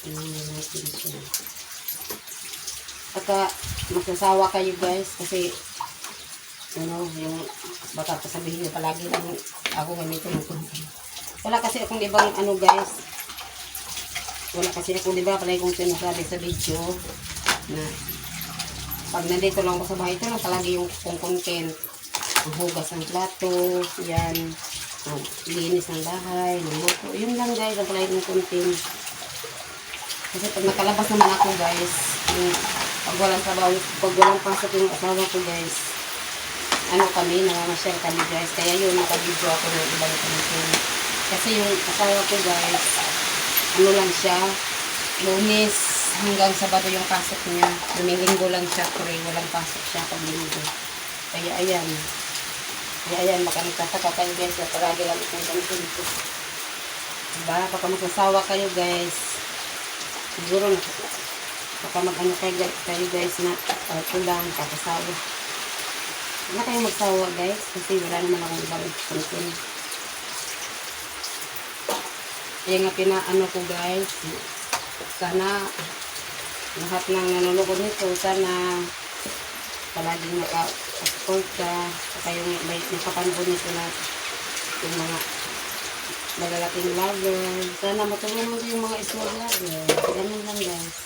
Tingnan natin siya. Baka magsasawa kayo guys kasi ano, yung baka kasabihin nyo palagi lang ako ganito yung kunti. Wala kasi akong ibang ano guys. Wala kasi akong diba palagi kong sinasabi sa video na pag nandito lang ako sa bahay, ito lang palagi yung kong content. Ang hugas ng plato, yan. Ang linis ng bahay, ng luto. Yun lang guys, ang palagi kong content. Kasi pag nakalabas naman ako guys, pag walang sabaw, pag walang pasok yung asawa ko guys, ano kami, namamasyal kami guys. Kaya yun, nakabidyo ako ng ibang content. Kasi yung asawa ko guys, ano lang siya, lunes hanggang sabado yung pasok niya. Lumilinggo lang siya, pray, walang pasok siya pag linggo. Kaya ayan. Kaya ayan, baka nagtataka kayo guys, na palagi lang itong content ko. Diba? Baka magsasawa kayo guys. Siguro baka mag-ano kayo, kayo guys na uh, kulang, kakasawa. Huwag na kayong magsawa guys kasi wala naman akong ibang content. Kaya nga pinaano ko guys, sana lahat ng nanonood nito, sana palaging naka-support ka, saka yung may nakapanood nito na yung mga malalaking vlogger. Sana matulungan mo yung mga small vlogger. Ganun lang guys.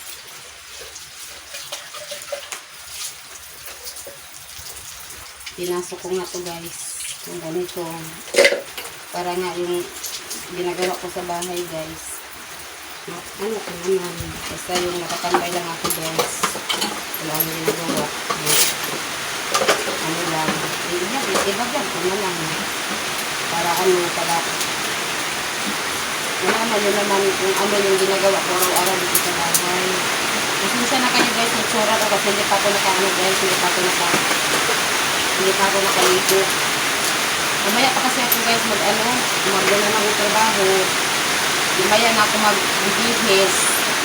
Pinasok ko nga to guys. Yung ganito. Para nga yung ginagawa ko sa bahay guys. Ano ko naman. Basta yung nakatambay lang ako guys. Wala akong ginagawa. Ano lang. Iba, ibagyan ko na lang. Para ano, para wala naman yun naman kung ano yung ginagawa ko araw-araw dito sa bahay. Pasensya na kayo guys, nagsura ko kasi hindi pa ako naka-ano guys, hindi pa ako naka hindi pa ako nakaligo. Mamaya pa kasi ako guys mag-ano, mag-ano na ng trabaho. Mamaya na ako mag-bihis,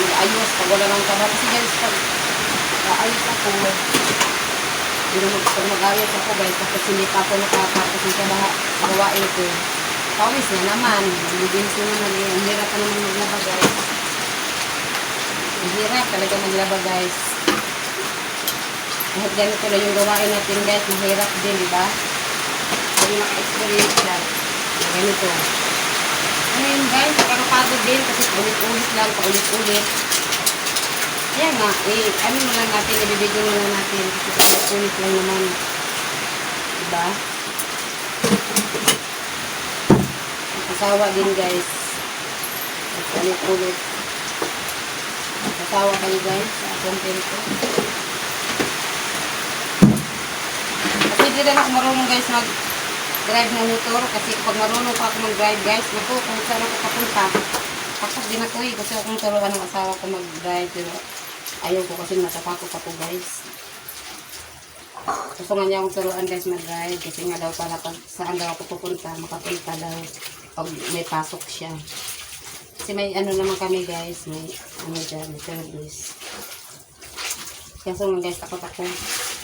mag-ayos pag wala ng trabaho. Kasi guys, pag ayos ako, hindi mag-ayos ako guys, tapos hindi pa ako nakatapos ng trabaho, gawain ko. Pawis na naman, mag-bihis na naman, eh. ang hirap naman maglaba guys. Ang hirap talaga maglaba guys. Kahit ganito na yung gawain natin guys, mahirap din, di ba? Kaya naka-experience na ganito. Yun guys, nakakapagod din kasi ulit-ulit lang, paulit-ulit. Kaya nga, eh, ano na lang natin, ibibigay na lang natin kasi paulit-ulit lang naman. Diba? Nakasawa din guys. Paulit-ulit. Nakasawa kayo guys content ko. Kasi di rin ako marunong guys mag drive ng motor kasi kapag marunong pa ako mag-drive guys, naku, kung saan ako papunta, takot din ako eh. Kasi akong turuan ng asawa ko mag-drive. Pero ayaw ko kasi natatakot ako guys. Gusto nga niya akong turuan guys mag-drive kasi nga daw para pag saan daw ako pupunta, makapunta daw pag may pasok siya. Kasi may ano naman kami guys, may ano dyan, may service. Kaso nga guys, takot ako.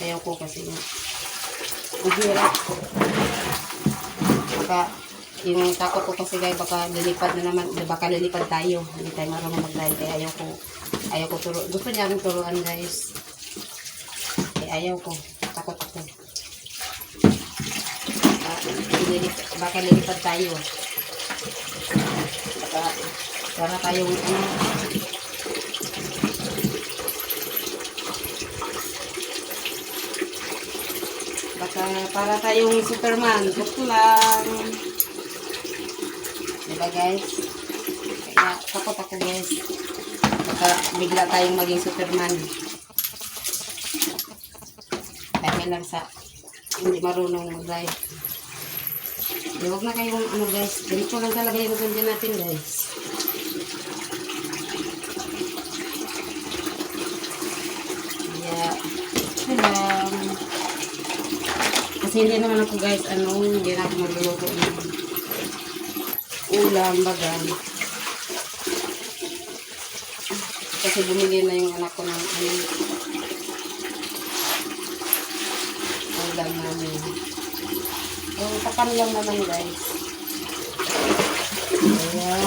Ayaw ko kasi nga. Ang hirap. Baka, yung takot ko kasi guys, baka lilipad na naman, baka lilipad tayo. Hindi tayo marunong mag-drive. Kaya ayaw ko, ayaw ko turo. Gusto niya akong turuan guys. Eh, ayaw ko. Takot ako. Baka, lilipad, baka lilipad tayo. Para tayong, ano, Baka para tayong Superman. Gusto lang. Diba guys? Kaya takot ako guys. Baka bigla tayong maging Superman. Dahil lang sa hindi marunong mag-drive. Di, huwag na kayong ano guys. Ganito lang talaga yung ganda natin guys. Kaya, lang. Kasi hindi naman ako guys, ano, hindi na ako magluluto ng ulam, baga. Kasi bumili na yung anak ko ng ano, ulam namin. Yung tapan lang naman guys. Kaya,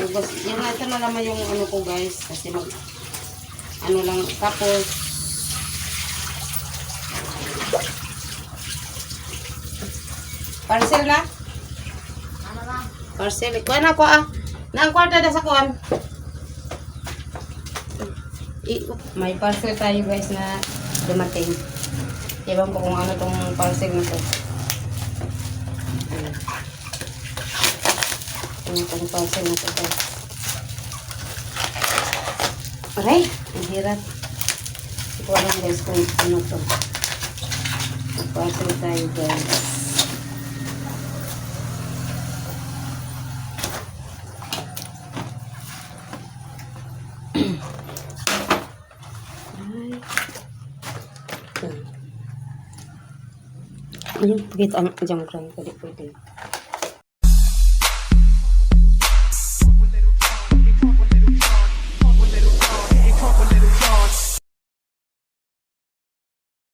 Hugas. Yan ito na naman yung ano ko guys. Kasi mag, ano lang, tapos, parcel na? Parcel. Kuha na ko ah. Nang kwarta na sa kuan. I- may parcel tayo guys na dumating. Ewan ko kung ano tong parcel na to. Ano tong parcel na to guys. Aray, ang hirap. Ko alam guys kung ano to. Parcel tayo guys. Ayun, pakita ang junk run. Pwede, pwede.